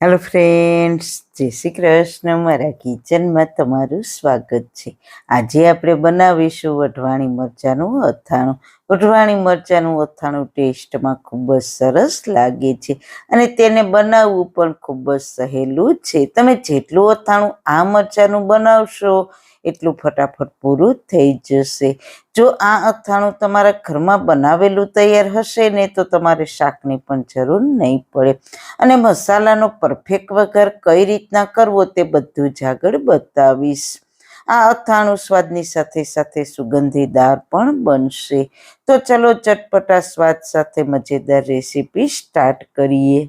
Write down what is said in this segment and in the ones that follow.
Hello friends જય શ્રી કૃષ્ણ. મારા કિચનમાં તમારું સ્વાગત છે. આજે આપણે બનાવીશું વઢવાણી મરચાંનું અથાણું. વઢવાણી મરચાંનું અથાણું ટેસ્ટમાં ખૂબ જ સરસ લાગે છે અને તેને બનાવવું પણ ખૂબ જ સહેલું છે. તમે જેટલું અથાણું આ મરચાંનું બનાવશો એટલું ફટાફટ પૂરું થઈ જશે. જો આ અથાણું તમારા ઘરમાં બનાવેલું તૈયાર હશે ને તો તમારે શાકની પણ જરૂર નહીં પડે. અને મસાલાનો પરફેક્ટ વઘાર કઈ રીતના કરવો તે બધું જ આગળ બતાવીશ. આ અથાણું સ્વાદની સાથે સાથે સુગંધીદાર પણ બનશે. તો ચલો ચટપટા સ્વાદ સાથે મજેદાર રેસીપી સ્ટાર્ટ કરીએ.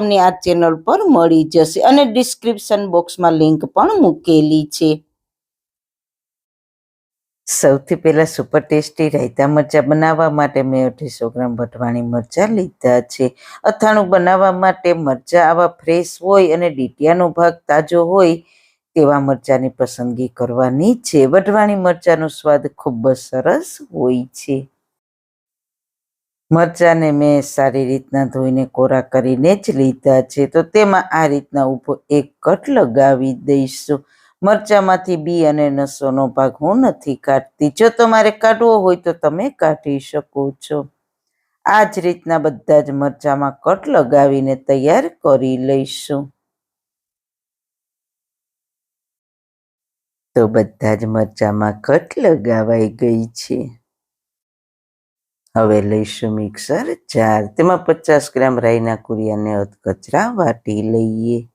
તમને આ ચેનલ પર મળી જશે અને ડિસ્ક્રિપ્શન બોક્સમાં લિંક પણ મૂકેલી છે. સૌથી પહેલા સુપર ટેસ્ટી રાયતા મરચાં બનાવવા માટે મેં અઢીસો ગ્રામ વટવાણી મરચાં લીધા છે. અથાણું બનાવવા માટે મરચાં આવા ફ્રેશ હોય અને ડીટિયાનો ભાગ તાજો હોય તેવા મરચાંની પસંદગી કરવાની છે. વઢવાણી મરચાંનો સ્વાદ ખૂબ જ સરસ હોય છે. મરચાંને મેં સારી રીતના ધોઈને કોરા કરીને જ લીધા છે. તો તેમાં આ રીતના ઊભો એક કટ લગાવી દઈશું. મરચાંમાંથી બી અને નસોનો ભાગ હું નથી કાઢતી. જો તમારે કાઢવો હોય તો તમે કાઢી શકો છો. આ જ રીતના બધા જ મરચાંમાં કટ લગાવીને તૈયાર કરી લઈશું. તો બધા જ મરચાંમાં કટ લગાવાઈ ગઈ છે. હવે લઈશું મિક્સર. ચાર તેમાં પચાસ ગ્રામ રાઈના કુરિયાને અધકચરા વાટી લઈએ.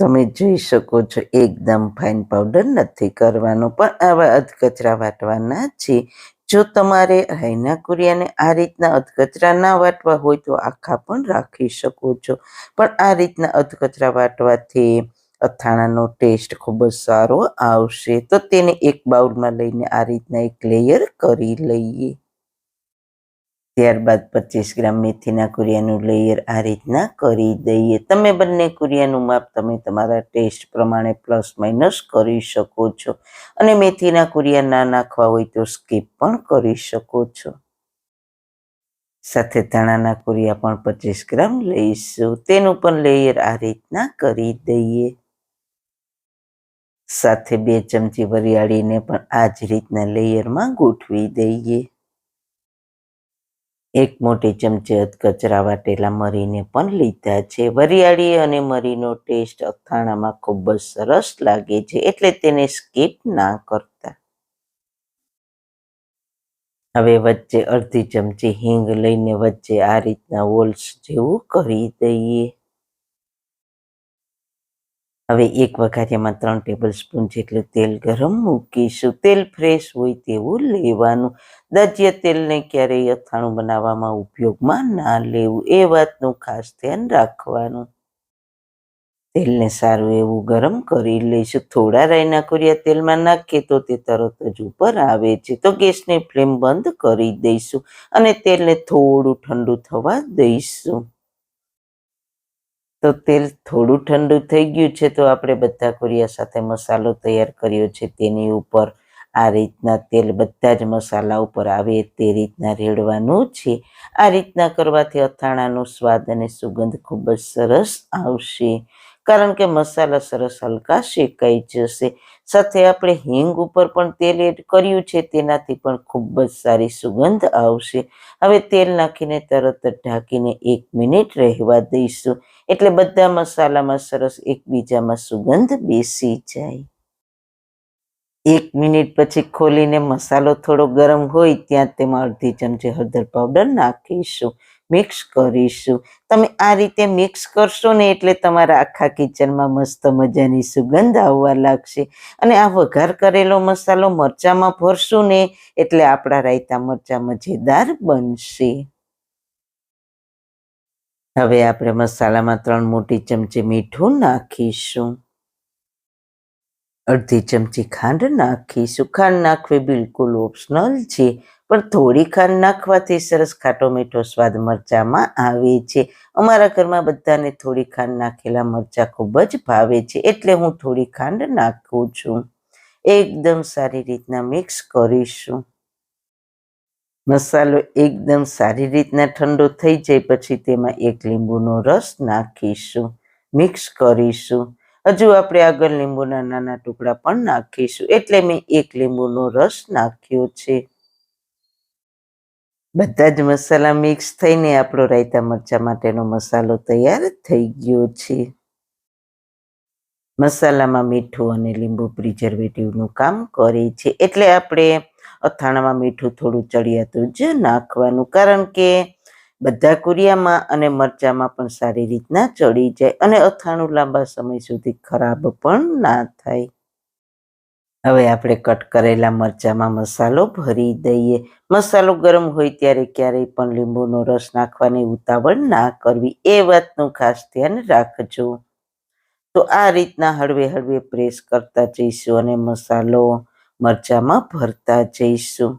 તમે જોઈ શકો છો, એકદમ ફાઇન પાવડર નથી કરવાનો, પણ આવા અધકચરા વાટવાના છે. જો તમારે રાઈના કુરિયાને આ રીતના અધકચરા ના વાટવા હોય તો આખા પણ રાખી શકો છો. પણ આ રીતના અધકચરા વાટવાથી અથાણાનો ટેસ્ટ ખૂબ જ સારો આવશે. તો તેને એક બાઉલમાં લઈને આ રીતના એક લેયર કરી લઈએ. ત્યારબાદ પચીસ ગ્રામ મેથીના કુરિયાનું લેયર આ રીતના કરી દઈએ. તમે બંને કુરિયાનું માપ તમે તમારા ટેસ્ટ પ્રમાણે પ્લસ માઇનસ કરી શકો છો. અને મેથીના કુરિયા ના નાખવા હોય તો સ્કીપ પણ કરી શકો છો. સાથે ધાણાના કુરિયા પણ પચીસ ગ્રામ લઈશું. તેનું પણ લેયર આ રીતના કરી દઈએ. સાથે બે ચમચી વરિયાળીને પણ આ જ રીતના લેયરમાં ગોઠવી દઈએ. એક મોટી ચમચી કચરા વાટેલા મરીને પણ લીધા છે. વરિયાળી અને મરીનો ટેસ્ટ અથાણામાં ખૂબ જ સરસ લાગે છે, એટલે તેને સ્કીપ ના કરતા. હવે વચ્ચે અડધી ચમચી હિંગ લઈને વચ્ચે આ રીતના વોલ્સ જેવું કરી દઈએ. હવે એક વઘારિયામાં ત્રણ ટેબલ સ્પૂન જેટલું તેલ ગરમ મૂકીશું. તેલ ફ્રેશ હોય તેવું લેવાનું. દજ્ય તેલને ક્યારેય અથાણું બનાવવામાં ઉપયોગમાં ના લેવું. એ વાતનું ખાસ ધ્યાન રાખવાનું. તેલને સારું એવું ગરમ કરી લઈશું. થોડા રાયના કોરિયા તેલમાં નાખીએ તો તે તરત જ ઉપર આવે છે. તો ગેસની ફ્લેમ બંધ કરી દઈશું અને તેલને થોડું ઠંડુ થવા દઈશું. તો તેલ થોડું ઠંડુ થઈ ગયું છે તો આપણે બધા કુરિયા સાથે મસાલો તૈયાર કર્યો છે. તેની ઉપર આ રીતના તેલ બધા જ મસાલા ઉપર આવે તે રીતના રેડવાનું છે. આ રીતના કરવાથી અથાણાનો સ્વાદ અને સુગંધ ખૂબ જ સરસ આવશે. કારણ કે મસાલા સરસ હલકા શેકાઈ જશે. સાથે આપણે હિંગ ઉપર પણ તેલ એડ કર્યું છે, તેનાથી પણ ખૂબ જ સારી સુગંધ આવશે. હવે તેલ નાખીને તરત જ ઢાંકીને એક મિનિટ રહેવા દઈશું. એટલે બધા મસાલામાં સરસ એકબીજામાં સુગંધ બેસી જાય. એક મિનિટ પછી ખોલીને મસાલો થોડો ગરમ હોય ત્યાં તેમાં અડધી ચમચી હળદર પાવડર નાખીશું મિક્સ કરીશું. તમે આ રીતે મિક્સ કરશો ને એટલે તમારા આખા કિચનમાં મસ્ત મજાની સુગંધ આવવા લાગશે. અને આ વઘાર કરેલો મસાલો મરચાંમાં ભરશું ને એટલે આપણા રાયતા મરચાં મજેદાર બનશે. હવે આપણે મસાલામાં ત્રણ મોટી ચમચી મીઠું નાખીશું. અડધી ચમચી ખાંડ નાખીશું ખાંડ નાખવી બિલકુલ ઓપ્શનલ છે, પણ થોડી ખાંડ નાખવાથી સરસ ખાટો મીઠો સ્વાદ મરચામાં આવે છે. અમારા ઘરમાં બધાને થોડી ખાંડ નાખેલા મરચાં ખૂબ જ ભાવે છે, એટલે હું થોડી ખાંડ નાખું છું. એકદમ સારી રીતના મિક્સ કરીશું. મસાલો એકદમ સારી રીતના ઠંડો થઈ જાય, પછી તેમાં એક લીંબુનો રસ નાખીશું. મિક્સ કરીશું. હજુ આપણે આગળ લીંબુના નાના ટુકડા પણ નાખીશું. એટલે મેં એક લીંબુનો રસ નાખ્યો છે. બધા જ મસાલા મિક્સ થઈને આપણો રાયતા મરચા માટેનો મસાલો તૈયાર થઈ ગયો છે. મસાલામાં મીઠું અને લીંબુ પ્રિઝર્વેટિવનું કામ કરે છે. એટલે આપણે અથાણામાં મીઠું થોડું ચડિયાતું જ નાખવાનું. કારણ કે બધા કુરિયામાં અને મરચામાં પણ સારી રીતના ચડી જાય અને અથાણું લાંબા સમય સુધી ખરાબ પણ ના થાય. હવે આપણે કટ કરેલા મરચામાં મસાલો ભરી દઈએ. મસાલો ગરમ હોય ત્યારે ક્યારેય પણ લીંબુનો રસ નાખવાની ઉતાવળ ના કરવી, એ વાતનું ખાસ ધ્યાન રાખજો. તો આ રીતના હળવે હળવે પ્રેસ કરતા જઈશું અને મસાલો મરચામાં ભરતા જઈશું.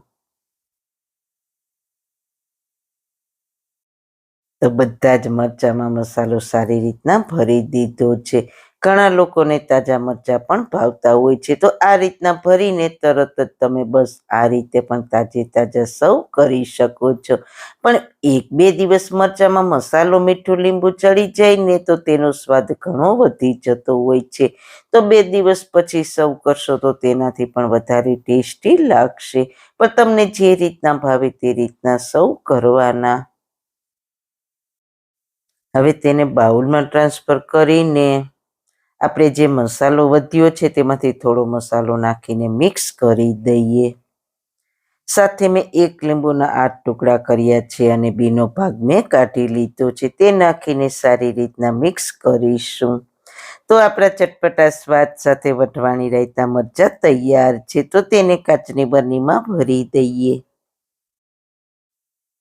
તો બધા જ મરચાંમાં મસાલો સારી રીતના ભરી દીધો છે. ઘણા લોકોને તાજા મરચાં પણ ભાવતા હોય છે. તો આ રીતના ભરીને તરત જ તમે બસ આ રીતે પણ તાજે તાજા સર્વ કરી શકો છો. પણ એક બે દિવસ મરચાંમાં મસાલો, મીઠું, લીંબુ ચડી જાય ને તો તેનો સ્વાદ ઘણો વધી જતો હોય છે. તો બે દિવસ પછી સર્વ કરશો તો તેનાથી પણ વધારે ટેસ્ટી લાગશે. પણ તમને જે રીતના ભાવે તે રીતના સર્વ કરવાના હવે તેને બાઉલમાં ટ્રાન્સફર કરીને આપણે જે મસાલો વધ્યો છે તેમાંથી થોડો મસાલો નાખીને મિક્સ કરી દઈએ. સાથે મેં એક લીંબુના આઠ ટુકડા કર્યા છે અને બીનો ભાગ મેં કાઢી લીધો છે તે નાખીને સારી રીતના મિક્સ કરીશું. તો આપણા ચટપટા સ્વાદ સાથે વઢવાણી રાયતા મરચા તૈયાર છે તો તેને કાચની બરણીમાં ભરી દઈએ.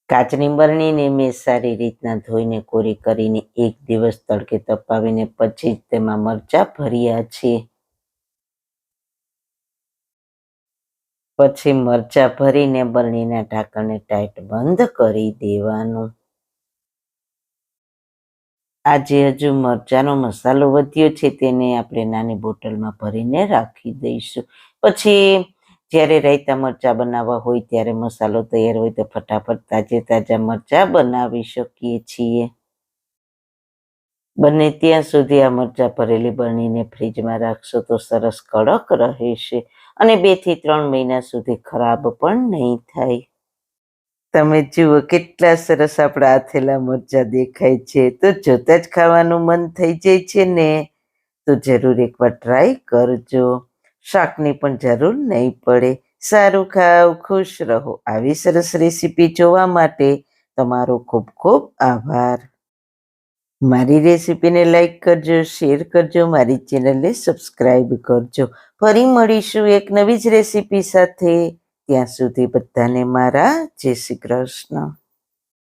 કાચની બરણીને મેં સારી રીતના ધોઈને, કોરી કરીને એક દિવસ તડકે તપાવીને પછી જ તેમાં મરચા ભર્યા છે પછી મરચા ભરીને બરણીના ઢાંકણને ટાઈટ બંધ કરી દેવાનું. આજે હજુ મરચાનો મસાલો વધ્યો છે, તેને આપણે નાની બોટલમાં ભરીને રાખી દઈશું. પછી જ્યારે રાયતા મરચા બનાવવા હોય ત્યારે મસાલો તૈયાર હોય તો ફટાફટ તાજે તાજા મરચા બનાવી શકીએ છીએ. બને ત્યાં સુધી આ મરચા ભરેલી બનીને ફ્રીજમાં રાખશો તો સરસ કડક રહેશે અને બેથી ત્રણ મહિના સુધી ખરાબ પણ નહીં થાય. તમે જુઓ કેટલા સરસ આપણા આથેલા મરચા દેખાય છે. તો જોતા જ ખાવાનું મન થઈ જાય છે ને? તો જરૂર એકવાર ટ્રાય કરજો. શાકની પણ જરૂર નહીં પડે. સારું ખાવ, ખુશ રહો. આવી સરસ રેસીપી જોવા માટે તમારો ખૂબ ખૂબ આભાર. મારી રેસીપીને લાઈક કરજો, શેર કરજો, મારી ચેનલને સબસ્ક્રાઈબ કરજો. ફરી મળીશું એક નવી જ રેસીપી સાથે. ત્યાં સુધી બધાને મારા જય શ્રી કૃષ્ણ.